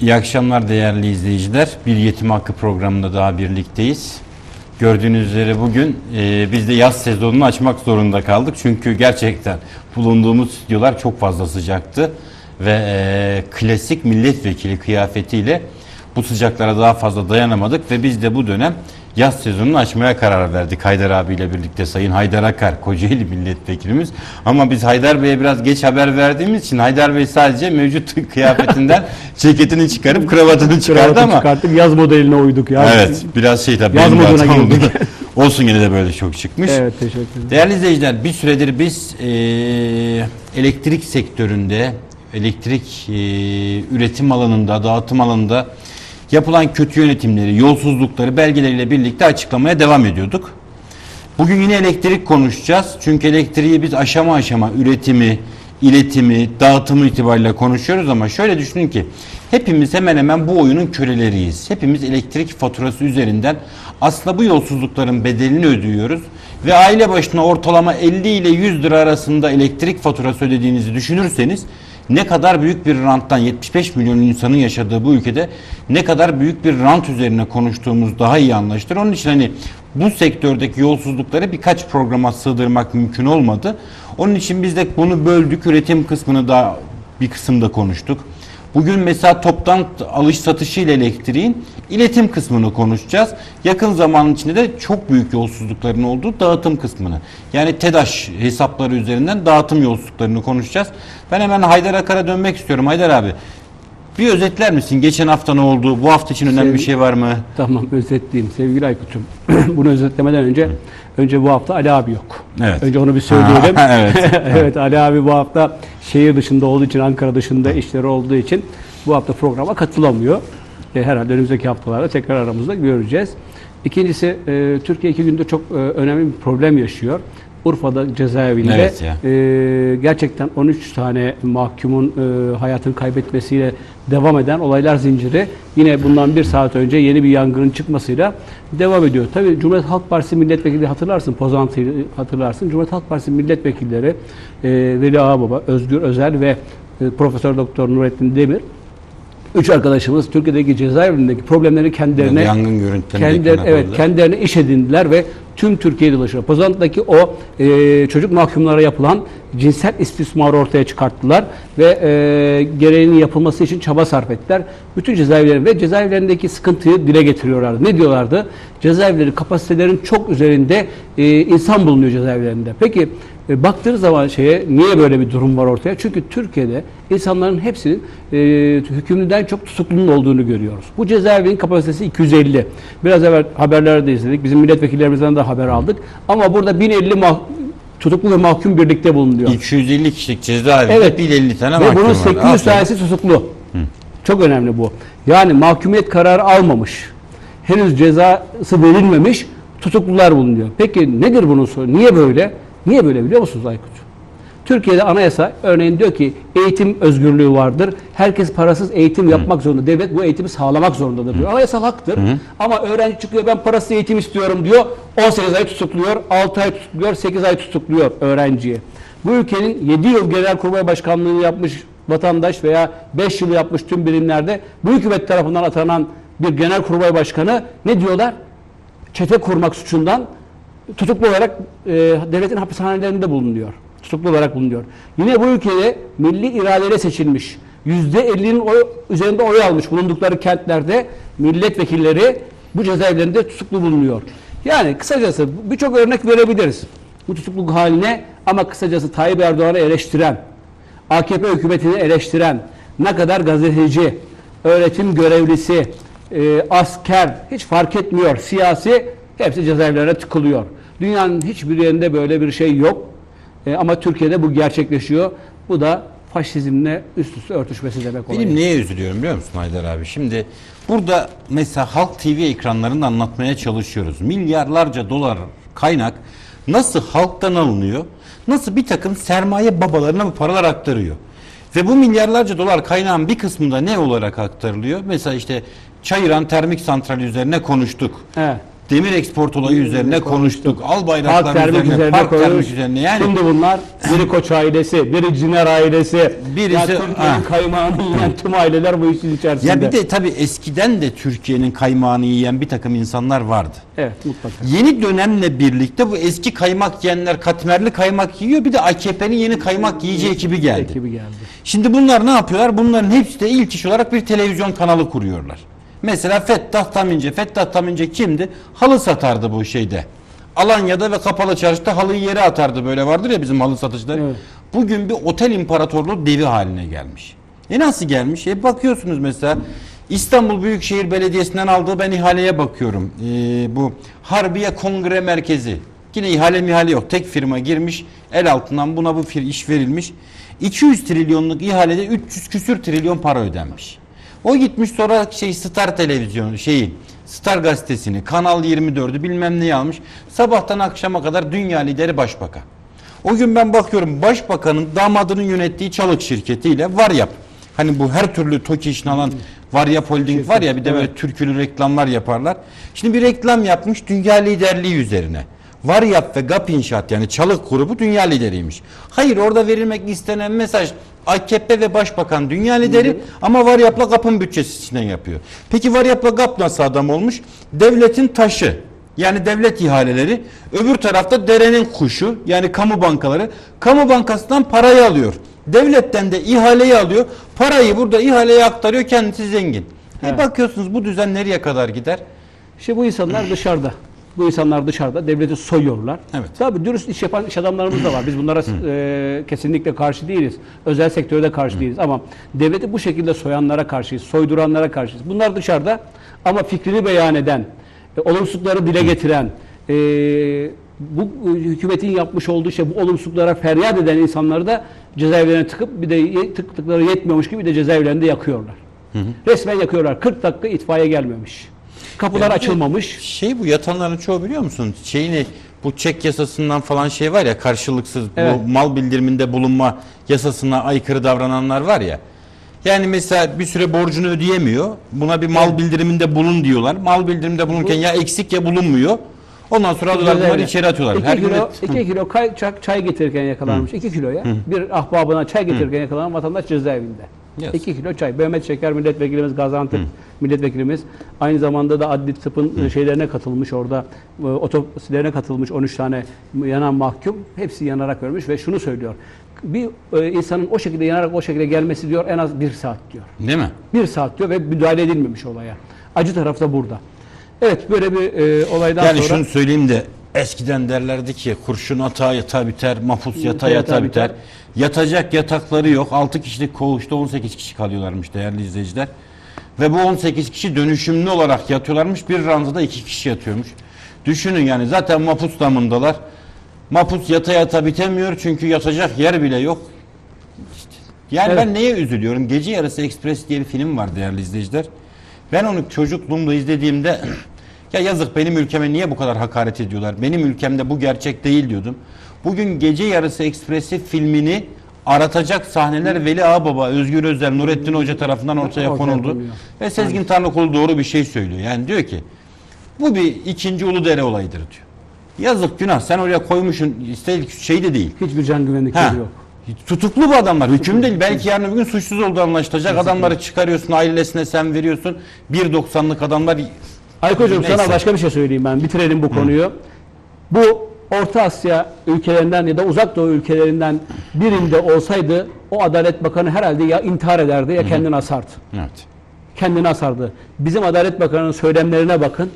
İyi akşamlar değerli izleyiciler. Bir Yetim Hakkı programında daha birlikteyiz. Gördüğünüz üzere bugün e, biz de yaz sezonunu açmak zorunda kaldık. Çünkü gerçekten bulunduğumuz stüdyolar çok fazla sıcaktı. Ve e, klasik milletvekili kıyafetiyle bu sıcaklara daha fazla dayanamadık. Ve biz de bu dönem yaz sezonunu açmaya karar verdik Haydar abiyle birlikte Sayın Haydar Akar Kocaeli milletvekilimiz. Ama biz Haydar Bey'e biraz geç haber verdiğimiz için Haydar Bey sadece mevcut kıyafetinden ceketini çıkarıp kravatını çıkardı Kravatı ama çıkarttık yaz modeline uyduk ya. evet biraz şey tabii Yaz moduna girdik. Olsun yine de böyle çok çıkmış. Evet teşekkür ederim. Değerli izleyiciler bir süredir biz e, elektrik sektöründe, elektrik e, üretim alanında, dağıtım alanında yapılan kötü yönetimleri, yolsuzlukları belgeleriyle birlikte açıklamaya devam ediyorduk. Bugün yine elektrik konuşacağız. Çünkü elektriği biz aşama aşama üretimi, iletimi, dağıtımı itibariyle konuşuyoruz ama şöyle düşünün ki hepimiz hemen hemen bu oyunun köleleriyiz. Hepimiz elektrik faturası üzerinden aslında bu yolsuzlukların bedelini ödüyoruz ve aile başına ortalama 50 ile 100 lira arasında elektrik faturası ödediğinizi düşünürseniz ne kadar büyük bir ranttan 75 milyon insanın yaşadığı bu ülkede ne kadar büyük bir rant üzerine konuştuğumuz daha iyi anlaşılır. Onun için hani bu sektördeki yolsuzlukları birkaç programa sığdırmak mümkün olmadı. Onun için biz de bunu böldük. Üretim kısmını da bir kısımda konuştuk. Bugün mesela toptan alış satışı ile elektriğin iletim kısmını konuşacağız. Yakın zaman içinde de çok büyük yolsuzlukların olduğu dağıtım kısmını. Yani TEDAŞ hesapları üzerinden dağıtım yolsuzluklarını konuşacağız. Ben hemen Haydar Akar'a dönmek istiyorum. Haydar abi bir özetler misin? Geçen hafta ne oldu? Bu hafta için önemli bir Sevgi- şey var mı? Tamam özetleyeyim sevgili Aykut'um. Bunu özetlemeden önce önce bu hafta Ali abi yok. Evet. Önce onu bir söyleyelim. Ha, evet. evet Ali abi bu hafta şehir dışında olduğu için Ankara dışında işleri olduğu için bu hafta programa katılamıyor. E, herhalde önümüzdeki haftalarda tekrar aramızda göreceğiz. İkincisi e, Türkiye iki gündür çok e, önemli bir problem yaşıyor. Urfa'da cezaevinde Evet ya. e, gerçekten 13 tane mahkumun e, hayatını kaybetmesiyle devam eden olaylar zinciri yine bundan bir saat önce yeni bir yangının çıkmasıyla devam ediyor. Tabii Cumhuriyet Halk Partisi milletvekili hatırlarsın, Pozantı'yı hatırlarsın. Cumhuriyet Halk Partisi milletvekilleri e, Veli Ağababa, Özgür Özel ve e, Profesör Doktor Nurettin Demir Üç arkadaşımız Türkiye'deki cezaevlerindeki problemleri kendilerine Yangın görüntülerini kendi, ekrana evet kendilerine iş edindiler ve tüm Türkiye'yi dolaşıyor. Pozantı'daki o e, çocuk mahkumlara yapılan cinsel istismarı ortaya çıkarttılar ve e, gereğinin yapılması için çaba sarf ettiler. Bütün cezaevleri ve cezaevlerindeki sıkıntıyı dile getiriyorlardı. Ne diyorlardı? Cezaevleri kapasitelerin çok üzerinde e, insan bulunuyor cezaevlerinde. Peki e, baktığınız zaman şeye niye böyle bir durum var ortaya? Çünkü Türkiye'de insanların hepsinin e, hükümlüden çok tutuklunun olduğunu görüyoruz. Bu cezaevinin kapasitesi 250. Biraz evvel haberlerde izledik. Bizim milletvekillerimizden de haber aldık. Ama burada 1050 mah- tutuklu ve mahkum birlikte bulunuyor. 250 kişilik cezaevinde Evet. 1050 tane Ve mahkum bunun var. 800 Aferin. tanesi tutuklu. Çok önemli bu. Yani mahkumiyet kararı almamış. Henüz cezası verilmemiş tutuklular bulunuyor. Peki nedir bunun sorunu? Niye böyle? Niye böyle biliyor musunuz Aykut? Türkiye'de anayasa örneğin diyor ki eğitim özgürlüğü vardır. Herkes parasız eğitim yapmak zorunda. Devlet bu eğitimi sağlamak zorundadır diyor. Anayasal haktır. Ama öğrenci çıkıyor ben parasız eğitim istiyorum diyor. 18 ay tutukluyor, 6 ay tutukluyor, 8 ay tutukluyor öğrenciyi. Bu ülkenin 7 yıl Genelkurmay Başkanlığını yapmış vatandaş veya 5 yıl yapmış tüm birimlerde bu hükümet tarafından atanan bir genelkurmay başkanı ne diyorlar? Çete kurmak suçundan tutuklu olarak e, devletin hapishanelerinde bulunuyor. Tutuklu olarak bulunuyor. Yine bu ülkede milli iradeyle seçilmiş. %50'nin oy, üzerinde oy almış bulundukları kentlerde milletvekilleri bu cezaevlerinde tutuklu bulunuyor. Yani kısacası birçok örnek verebiliriz bu tutukluk haline ama kısacası Tayyip Erdoğan'ı eleştiren, AKP hükümetini eleştiren, ne kadar gazeteci, öğretim görevlisi, e, asker hiç fark etmiyor, siyasi hepsi cezaevlerine tıkılıyor. Dünyanın hiçbir yerinde böyle bir şey yok. E, ama Türkiye'de bu gerçekleşiyor. Bu da faşizmle üst üste örtüşmesi demek oluyor. Benim neye üzülüyorum biliyor musun Haydar abi? Şimdi burada mesela Halk TV ekranlarında anlatmaya çalışıyoruz. Milyarlarca dolar kaynak nasıl halktan alınıyor? Nasıl bir takım sermaye babalarına bu paralar aktarıyor? Ve bu milyarlarca dolar kaynağın bir kısmında ne olarak aktarılıyor? Mesela işte Çayıran Termik Santrali üzerine konuştuk. Evet. Demir export olayı üzerine konuştuk. Al bayraklar termik üzerine, üzerine park termik üzerine. Yani Şimdi bunlar biri Koç ailesi, biri Ciner ailesi. Birisi- ya Türkiye'nin kaymağını yiyen tüm aileler bu işin içerisinde. ya bir de tabii eskiden de Türkiye'nin kaymağını yiyen bir takım insanlar vardı. Evet mutlaka. Yeni dönemle birlikte bu eski kaymak yiyenler katmerli kaymak yiyor. Bir de AKP'nin yeni kaymak yiyici ekibi geldi. Ekibi geldi. Şimdi bunlar ne yapıyorlar? Bunların hepsi de ilk iş olarak bir televizyon kanalı kuruyorlar. Mesela Fettah Tamince. Fettah Tamince kimdi? Halı satardı bu şeyde. Alanya'da ve Kapalı Çarşı'da halıyı yere atardı böyle vardır ya bizim halı satıcılar. Evet. Bugün bir otel imparatorluğu devi haline gelmiş. E nasıl gelmiş? E bakıyorsunuz mesela İstanbul Büyükşehir Belediyesi'nden aldığı ben ihaleye bakıyorum. Ee, bu Harbiye Kongre Merkezi. Yine ihale mihale yok. Tek firma girmiş. El altından buna bu iş verilmiş. 200 trilyonluk ihalede 300 küsür trilyon para ödenmiş. O gitmiş sonra şey Star televizyonu şeyi Star gazetesini, Kanal 24'ü bilmem neyi almış. Sabahtan akşama kadar dünya lideri başbakan. O gün ben bakıyorum başbakanın damadının yönettiği çalık şirketiyle Varyap. Hani bu her türlü TOKİ işini alan Varyap Holding var ya bir de böyle türkülü reklamlar yaparlar. Şimdi bir reklam yapmış dünya liderliği üzerine. Varyap ve GAP İnşaat yani Çalık grubu dünya lideriymiş. Hayır orada verilmek istenen mesaj AKP ve Başbakan dünya lideri ama Varyap'la GAP'ın bütçesi içinden yapıyor. Peki Varyap'la GAP nasıl adam olmuş? Devletin taşı. Yani devlet ihaleleri öbür tarafta derenin kuşu yani kamu bankaları kamu bankasından parayı alıyor. Devletten de ihaleyi alıyor. Parayı burada ihaleye aktarıyor kendisi zengin. Evet. E bakıyorsunuz bu düzen nereye kadar gider? İşte bu insanlar dışarıda. Bu insanlar dışarıda devleti soyuyorlar. Evet. Tabii dürüst iş yapan iş adamlarımız da var. Biz bunlara e, kesinlikle karşı değiliz. Özel sektörde karşı değiliz. Ama devleti bu şekilde soyanlara karşıyız. Soyduranlara karşıyız. Bunlar dışarıda ama fikrini beyan eden, e, olumsuzlukları dile getiren, e, bu e, hükümetin yapmış olduğu şey bu olumsuzluklara feryat eden insanları da cezaevlerine tıkıp bir de tıktıkları yetmiyormuş gibi bir de cezaevlerinde yakıyorlar. Resmen yakıyorlar. 40 dakika itfaiye gelmemiş. Kapılar Ya, açılmamış. Şey bu yatanların çoğu biliyor musun? Şeyini bu çek yasasından falan şey var ya karşılıksız Evet. bu mal bildiriminde bulunma yasasına aykırı davrananlar var ya. Yani mesela bir süre borcunu ödeyemiyor. Buna bir mal bildiriminde bulun diyorlar. Mal bildiriminde bulunurken ya eksik ya bulunmuyor. Ondan sonra alıyorlar bunları içeri atıyorlar. İki Her gün kilo, et- iki kilo kay- çay, çay getirirken yakalanmış. 2 kiloya bir ahbabına çay getirirken yakalanan vatandaş cezaevinde. Yes. 2 kilo çay. Mehmet Şeker milletvekilimiz, Gaziantep milletvekilimiz aynı zamanda da adli tıpın e, şeylerine katılmış orada e, otopsilerine katılmış 13 tane yanan mahkum. Hepsi yanarak ölmüş ve şunu söylüyor. Bir e, insanın o şekilde yanarak o şekilde gelmesi diyor en az bir saat diyor. Değil mi? Bir saat diyor ve müdahale edilmemiş olaya. Acı taraf da burada. Evet böyle bir e, olaydan Yani sonra... şunu söyleyeyim de eskiden derlerdi ki kurşun ata yata biter, mahpus yata Yata yata yata biter. biter. Yatacak yatakları yok. 6 kişilik koğuşta 18 kişi kalıyorlarmış değerli izleyiciler. Ve bu 18 kişi dönüşümlü olarak yatıyorlarmış. Bir ranzada 2 kişi yatıyormuş. Düşünün yani zaten mahpus damındalar. Mahpus yata yata bitemiyor çünkü yatacak yer bile yok. Yani Evet. ben neye üzülüyorum? Gece Yarısı Express diye bir film var değerli izleyiciler. Ben onu çocukluğumda izlediğimde ya yazık benim ülkeme niye bu kadar hakaret ediyorlar? Benim ülkemde bu gerçek değil diyordum. Bugün Gece Yarısı Ekspresi filmini aratacak sahneler Veli Ağbaba, Özgür Özel, Nurettin Hoca tarafından ortaya konuldu. Ve Sezgin Tanrıkulu doğru bir şey söylüyor. Yani diyor ki bu bir ikinci Uludere olayıdır diyor. Yazık günah sen oraya koymuşsun istedik şey de değil. Hiçbir can güvenlikleri yok. Tutuklu bu adamlar. Hüküm değil. Belki yarın bir gün suçsuz olduğu anlaşılacak. Adamları çıkarıyorsun, ailesine sen veriyorsun. 1.90'lık adamlar Aykut'cum sana Neyse. başka bir şey söyleyeyim ben. Bitirelim bu konuyu. Bu Orta Asya ülkelerinden ya da Uzak Doğu ülkelerinden birinde olsaydı o Adalet Bakanı herhalde ya intihar ederdi ya kendini asardı. Evet. Kendini asardı. Bizim Adalet Bakanı'nın söylemlerine bakın.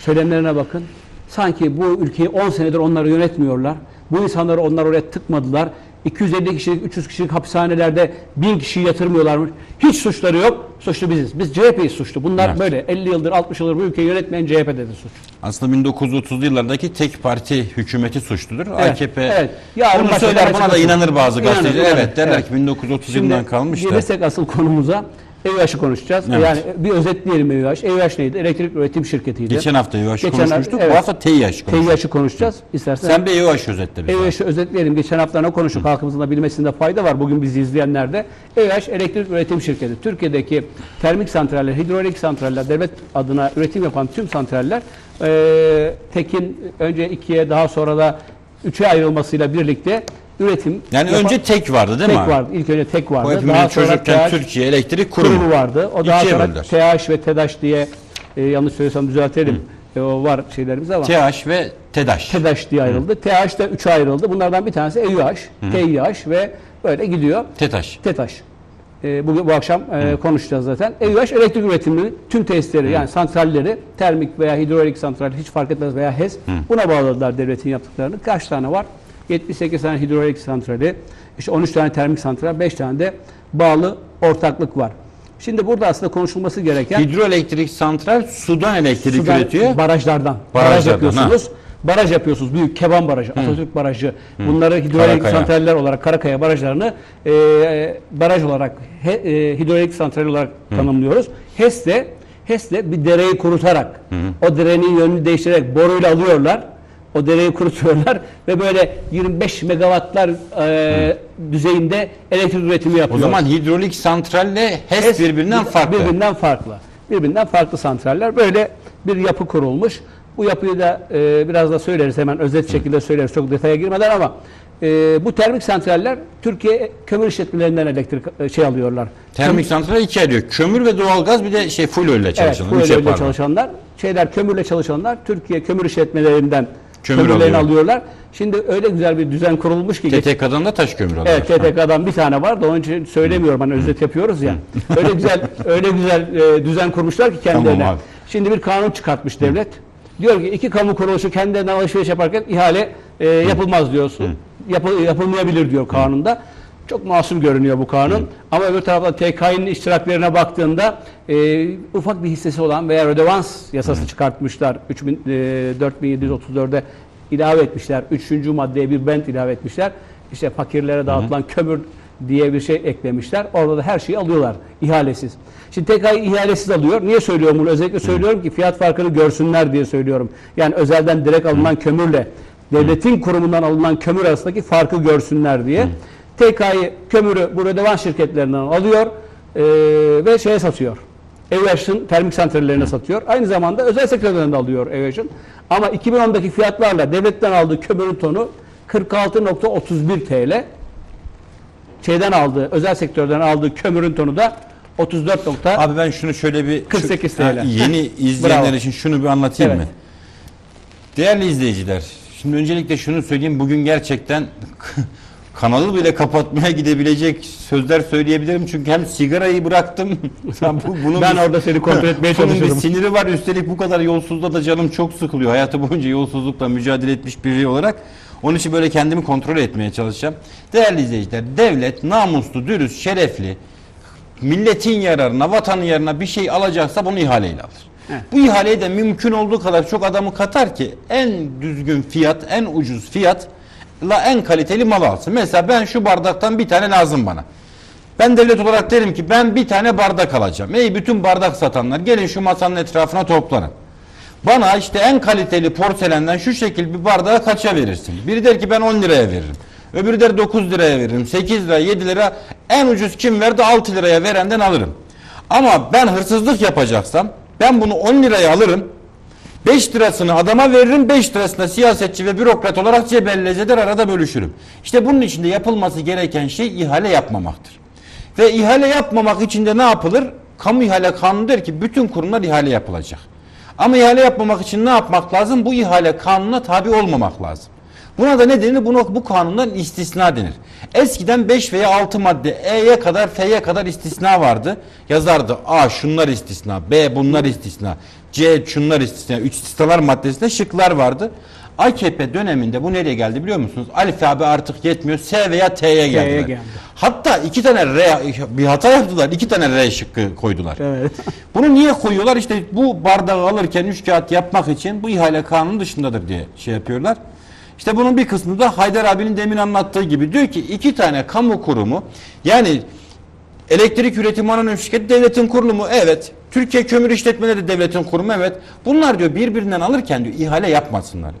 Söylemlerine bakın. Sanki bu ülkeyi 10 senedir onları yönetmiyorlar. Bu insanları onlar oraya tıkmadılar. 250 kişilik, 300 kişilik hapishanelerde 1000 kişiyi yatırmıyorlarmış. Hiç suçları yok. Suçlu biziz. Biz CHP'yi suçlu. Bunlar Evet. böyle 50 yıldır, 60 yıldır bu ülkeyi yönetmeyen CHP'dedir suç. Aslında 1930'lu yıllardaki tek parti hükümeti suçludur. AKP evet. Yarın bunu söyler buna da inanır bazı gazeteciler. Evet derler Evet. ki 1930 Şimdi yılından kalmış da. Gelirsek asıl konumuza. EÜH'ı konuşacağız. Evet. Yani bir özetleyelim EÜH. EÜH neydi? Elektrik üretim şirketiydi. Geçen hafta EOH Geçen konuşmuştuk. evet. Bu hafta TİH konuşacağız. TEİH'ı konuşacağız. İstersen Sen bir EOH özetle bize. EÜH'ı özetleyelim. Geçen hafta ne konuştuk? Halkımızın da bilmesinde fayda var. Bugün bizi izleyenler de. EÜH elektrik üretim şirketi. Türkiye'deki termik santraller, hidroelektrik santraller, devlet adına üretim yapan tüm santraller eee Tekin önce ikiye daha sonra da üçe ayrılmasıyla birlikte üretim Yani yapan- önce tek vardı değil mi tek vardı. İlk önce tek Bu vardı. hepimizin Daha sonra çocukken TH Türkiye Elektrik kurumu, Kurumu. vardı. O daha İkiye sonra böldüler. TH ve TEDAŞ diye e, yanlış söylesem düzeltelim. E, o var şeylerimiz ama. TİH ve TEDAŞ. TEDAŞ diye ayrıldı. TH da 3'e ayrıldı. Bunlardan bir tanesi EÜH, TİH ve böyle gidiyor. TEDAŞ. TETAŞ. E, bugün bu akşam e, konuşacağız zaten. EÜH elektrik üretimini tüm tesisleri yani santralleri termik veya hidroelektrik santral hiç fark etmez veya HES buna bağladılar devletin yaptıklarını. Kaç tane var? 78 tane hidroelektrik santrali, işte 13 tane termik santral, 5 tane de bağlı ortaklık var. Şimdi burada aslında konuşulması gereken Hidroelektrik santral sudan elektrik sudan, üretiyor. barajlardan. Baraj yapıyorsunuz. Baraj yapıyorsunuz. Büyük Keban Barajı, Atatürk Barajı. Bunları hidroelektrik santraller olarak Karakaya barajlarını e, baraj olarak he, e, hidroelektrik santral olarak tanımlıyoruz. HES de HES de bir dereyi kurutarak o derenin yönünü değiştirerek boruyla alıyorlar. O dereyi kurutuyorlar ve böyle 25 megawattlar e, düzeyinde elektrik üretimi O yapıyorlar. zaman hidrolik santralle HES, HES birbirinden bir- farklı. Birbirinden farklı. Birbirinden farklı santraller. Böyle bir yapı kurulmuş. Bu yapıyı da e, biraz da söyleriz hemen özet şekilde söyleriz çok detaya girmeden ama e, bu termik santraller Türkiye kömür işletmelerinden elektrik e, şey alıyorlar. Termik santral iki arıyor. Kömür ve doğalgaz bir de şey full öyle Evet, çalışan. Üç öyle yaparlar. çalışanlar, şeyler kömürle çalışanlar Türkiye kömür işletmelerinden Kömür kömürlerini alıyor. alıyorlar. Şimdi öyle güzel bir düzen kurulmuş ki TTK'dan da taş kömür alıyor. Evet TTK'dan bir tane var da onun için söylemiyorum hani özet yapıyoruz ya. öyle güzel öyle güzel e, düzen kurmuşlar ki kendilerine. Tamam abi. Şimdi bir kanun çıkartmış devlet. Diyor ki iki kamu kuruluşu kendilerinden alışveriş yaparken ihale e, yapılmaz diyorsun. Yapı- yapılmayabilir diyor kanunda. Çok masum görünüyor bu kanun. Ama öbür tarafta TK'nin iştiraklerine baktığında e, ufak bir hissesi olan veya ödevans yasası çıkartmışlar. 3000, e, 4734'de ilave etmişler. Üçüncü maddeye bir bent ilave etmişler. İşte fakirlere dağıtılan kömür diye bir şey eklemişler. Orada da her şeyi alıyorlar ihalesiz. Şimdi TK'yı ihalesiz alıyor. Niye söylüyorum bunu? Özellikle söylüyorum ki fiyat farkını görsünler diye söylüyorum. Yani özelden direkt alınan kömürle devletin kurumundan alınan kömür arasındaki farkı görsünler diye. TK'yı kömürü bu rödevan şirketlerinden alıyor eee, ve şeye satıyor. EVH'ın termik santrallerine satıyor. Aynı zamanda özel sektörden de alıyor EVH'ın. Ama 2010'daki fiyatlarla devletten aldığı kömürün tonu 46.31 TL. Şeyden aldığı, özel sektörden aldığı kömürün tonu da 34. nokta- Abi ben şunu şöyle bir 48 şu- TL. yeni izleyenler Bravo. için şunu bir anlatayım Evet. mı? Değerli izleyiciler, şimdi öncelikle şunu söyleyeyim. Bugün gerçekten kanalı bile kapatmaya gidebilecek sözler söyleyebilirim. Çünkü hem sigarayı bıraktım. bu, bunun Ben bir- orada seni kontrol etmeye bunun bir çalışıyorum. siniri var. Üstelik bu kadar yolsuzluğa da canım çok sıkılıyor. Hayatı boyunca yolsuzlukla mücadele etmiş biri olarak. Onun için böyle kendimi kontrol etmeye çalışacağım. Değerli izleyiciler, devlet namuslu, dürüst, şerefli, milletin yararına, vatanın yararına bir şey alacaksa bunu ihaleyle alır. Evet. Bu ihaleye de mümkün olduğu kadar çok adamı katar ki en düzgün fiyat, en ucuz fiyatla en kaliteli mal alsın. Mesela ben şu bardaktan bir tane lazım bana. Ben devlet olarak derim ki ben bir tane bardak alacağım. Ey bütün bardak satanlar gelin şu masanın etrafına toplanın. Bana işte en kaliteli porselenden şu şekil bir bardağı kaça verirsin? Biri der ki ben 10 liraya veririm. Öbürü der 9 liraya veririm. 8 lira, 7 lira. En ucuz kim verdi 6 liraya verenden alırım. Ama ben hırsızlık yapacaksam ben bunu 10 liraya alırım. 5 lirasını adama veririm, 5 lirasını siyasetçi ve bürokrat olarak cebellez eder arada bölüşürüm. İşte bunun içinde yapılması gereken şey ihale yapmamaktır. Ve ihale yapmamak için de ne yapılır? Kamu ihale kanunu der ki bütün kurumlar ihale yapılacak. Ama ihale yapmamak için ne yapmak lazım? Bu ihale kanununa tabi olmamak lazım. Buna da ne denir? Buna, bu kanundan istisna denir. Eskiden 5 veya 6 madde E'ye kadar F'ye kadar istisna vardı. Yazardı A şunlar istisna, B bunlar istisna, C şunlar istisna. Üç istisnalar maddesinde şıklar vardı. AKP döneminde bu nereye geldi biliyor musunuz? Alfabe artık yetmiyor. S veya T'ye geldiler. geldi. Hatta iki tane R bir hata yaptılar. iki tane R şıkkı koydular. Evet. Bunu niye koyuyorlar? İşte bu bardağı alırken üç kağıt yapmak için bu ihale kanunu dışındadır diye şey yapıyorlar. İşte bunun bir kısmı da Haydar abinin demin anlattığı gibi diyor ki iki tane kamu kurumu yani Elektrik üretim anonim şirketi devletin kurulumu evet. Türkiye Kömür İşletmeleri de devletin kurumu evet. Bunlar diyor birbirinden alırken diyor ihale yapmasınlar.